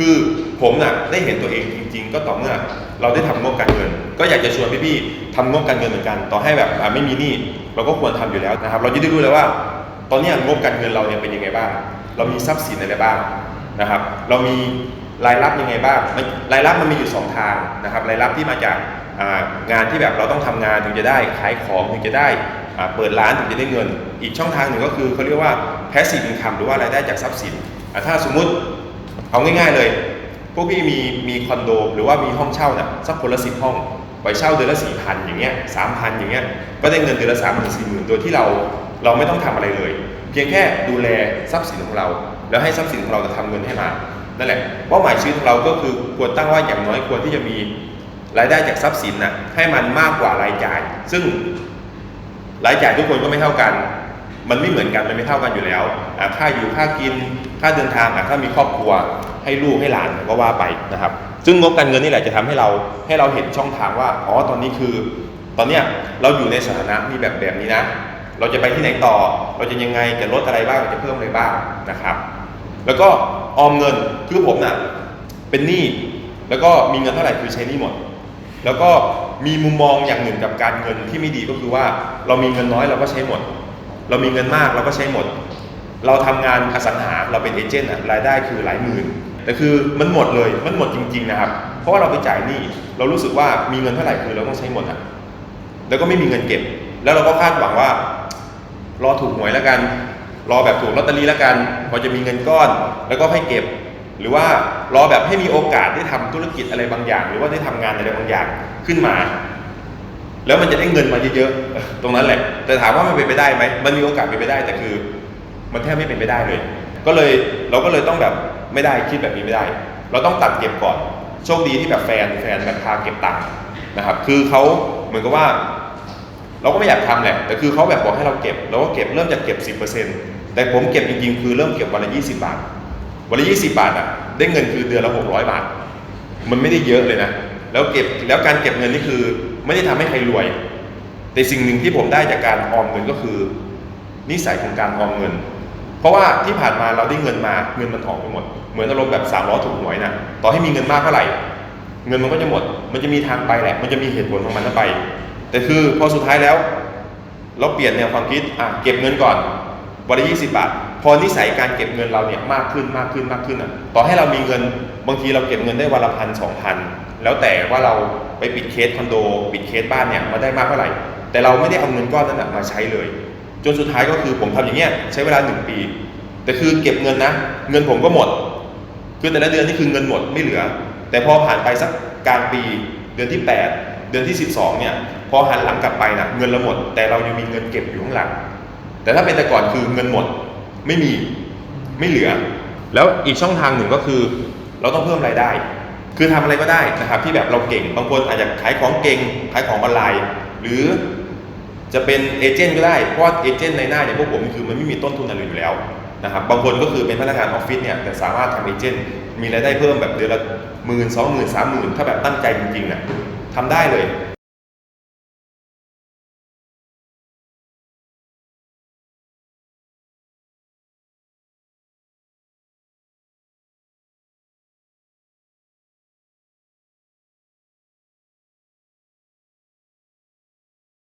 คือผมน่ะได้เห็นตัวเองจริง ๆ ก็ต่อเมื่อเราได้ทำงบการเงิน ก็อยากจะชวนพี่ๆทำงบการเงินเหมือนกัน ต่อให้แบบอ่าไม่มีหนี้เราก็ควรทำอยู่แล้วนะครับ เราจะได้รู้เลยว่า ตอนเนี้ยงบการเงินเราเนี่ยเป็นยังไงบ้าง เรามีทรัพย์สินอะไรบ้างนะครับ เรามีรายรับยังไงบ้างมันรายรับมันมีอยู่สองทางนะครับ รายรับที่มาจากอ่างานที่แบบเราต้องทำงานถึงจะได้ขายของถึงจะได้อ่าเปิดร้านถึงจะได้เงิน อีกช่องทางหนึ่งก็คือเขาเรียกว่า passive income หรือว่ารายได้จากทรัพย์สินอะถ้าสมมุติ เอาง่ายๆเลย พวกพี่มีมีคอนโดหรือว่ามีห้องเช่าน่ะสักคนละสิบห้องไปเช่าเดือนละสี่พันอย่างเงี้ยสามพันอย่างเงี้ยก็ได้เงินเดือนละสามหมื่นสี่หมื่นโดยที่เราเราไม่ต้องทำอะไรเลย เพียงแค่ดูแลทรัพย์สินของเรา แล้วให้ทรัพย์สินของเราจะทำเงินให้มานั่นแหละเป้าหมายชีวิตของเราก็คือควรตั้งว่าอย่างน้อยควรที่จะมีรายได้จากทรัพย์สินน่ะให้มันมากกว่ารายจ่าย ซึ่งรายจ่ายทุกคนก็ไม่เท่ากัน มันไม่เหมือนกันมันไม่เท่ากันอยู่แล้วค่าอยู่ค่ากินค่าเดินทางถ้ามีครอบครัวให้ลูกให้หลานก็ว่าไปนะครับ ซึ่งงบการเงินนี่แหละจะทำให้เราให้เราเห็นช่องทางว่าอ๋อตอนนี้คือ ตอนเนี้ยเราอยู่ในสถานะมีแบบแบบนี้นะ เราจะไปที่ไหนต่อ เราจะยังไงจะลดอะไรบ้างจะเพิ่มอะไรบ้างนะครับ แล้วก็ออมเงินคือผมน่ะเป็นหนี้แล้วก็มีเงินเท่าไหร่คือใช้หนี้หมด แล้วก็มีมุมมองอย่างหนึ่งกับการเงินที่ไม่ดีก็คือว่าเรามีเงินน้อยเราก็ใช้หมด เรามีเงินมากเราก็ใช้หมด เราทำงานอสังหาเราเป็นเอเจนต์อะรายได้คือหลายหมื่นแต่คือมันหมดเลยมันหมดจริง ๆนะครับ เพราะว่าเราไปจ่ายหนี้เรารู้สึกว่ามีเงินเท่าไหร่คือเราต้องใช้หมดอะแล้วก็ไม่มีเงินเก็บ แล้วเราก็คาดหวังว่า รอถูกหวยแล้วกัน รอแบบถูกลอตเตอรี่แล้วกันพอจะมีเงินก้อน แล้วก็ให้เก็บ หรือว่ารอแบบให้มีโอกาสได้ทำธุรกิจอะไรบางอย่าง หรือว่าได้ทำงานอะไรบางอย่างขึ้นมา แล้วมันจะได้เงินมาเยอะๆ ตรงนั้นแหละ แต่ถามว่ามันเป็นไปได้ไหม มันมีโอกาสเป็นไปได้แต่คือ มันแทบไม่เป็นไปได้เลย ก็เลยเราก็เลยต้องแบบไม่ได้คิดแบบนี้ไม่ได้ เราต้องตัดเก็บก่อน โชคดีที่แบบแฟนแฟนแบบพาเก็บตังค์นะครับ คือเขาเหมือนกับว่า เราก็ไม่อยากทำแหละ แต่คือเขาแบบบอกให้เราเก็บ เราก็เก็บเริ่มจากเก็บ 10%แต่ผมเก็บจริงๆ คือเริ่มเก็บวันละ 20 บาท วันละ 20 บาทอะ ได้เงินคือเดือนละ 600 บาท มันไม่ได้เยอะเลยนะ แล้วเก็บแล้วการเก็บเงินนี่คือ ไม่ได้ทำให้ใครรวย แต่สิ่งหนึ่งที่ผมได้จากการออมเงินก็คือ นิสัยของการออมเงิน เพราะว่าที่ผ่านมาเราได้เงินมาเงินมันออกไปหมด เหมือนอารมณ์แบบสามล้อถูกหวยนะต่อให้มีเงินมากเท่าไหร่ เงินมันก็จะหมด มันจะมีทางไปแหละ มันจะมีเหตุผลของมันนะไป แต่คือพอสุดท้ายแล้ว เราเปลี่ยนแนวความคิดอะเก็บเงินก่อนวันละยี่สิบาท พอนิสัยการเก็บเงินเราเนี่ยมากขึ้นมากขึ้นมากขึ้นอะต่อให้เรามีเงิน บางทีเราเก็บเงินได้วันละพันสองพันแล้วแต่ว่าเราไปปิดเคสคอนโด ปิดเคสบ้านเนี่ยมาได้มากเท่าไหร่ แต่เราไม่ได้เอาเงินก้อนนั้นมาใช้เลย จนสุดท้ายก็คือผมทำอย่างเงี้ยใช้เวลาหนึ่งปี แต่คือเก็บเงินนะ เงินผมก็หมด คือแต่ละเดือนนี่คือเงินหมดไม่เหลือ แต่พอผ่านไปสักกลางปี เดือนที่ 8 เดือนที่ 12เนี่ยพอหันหลังกลับไปนะเงินเราหมด แต่เรายังมีเงินเก็บอยู่ข้างหลัง แต่ถ้าเป็นแต่ก่อนคือเงินหมดไม่มีไม่เหลือ แล้วอีกช่องทางหนึ่งก็คือ เราต้องเพิ่มรายได้ คือทำอะไรก็ได้นะครับ ที่แบบเราเก่ง บางคนอาจจะขายของเก่ง ขายของออนไลน์ หรือจะเป็นเอเจนต์ก็ได้ เพราะเอเจนต์ในหน้าอย่างพวกผมคือมันไม่มีต้นทุนอะไรอยู่แล้วนะครับ บางคนก็คือเป็นพนักงานออฟฟิศเนี่ยแต่สามารถทำเอเจนต์มีรายได้เพิ่มแบบเดือนละหมื่นสองหมื่นสามหมื่นถ้าแบบตั้งใจจริงๆน่ะทำได้เลย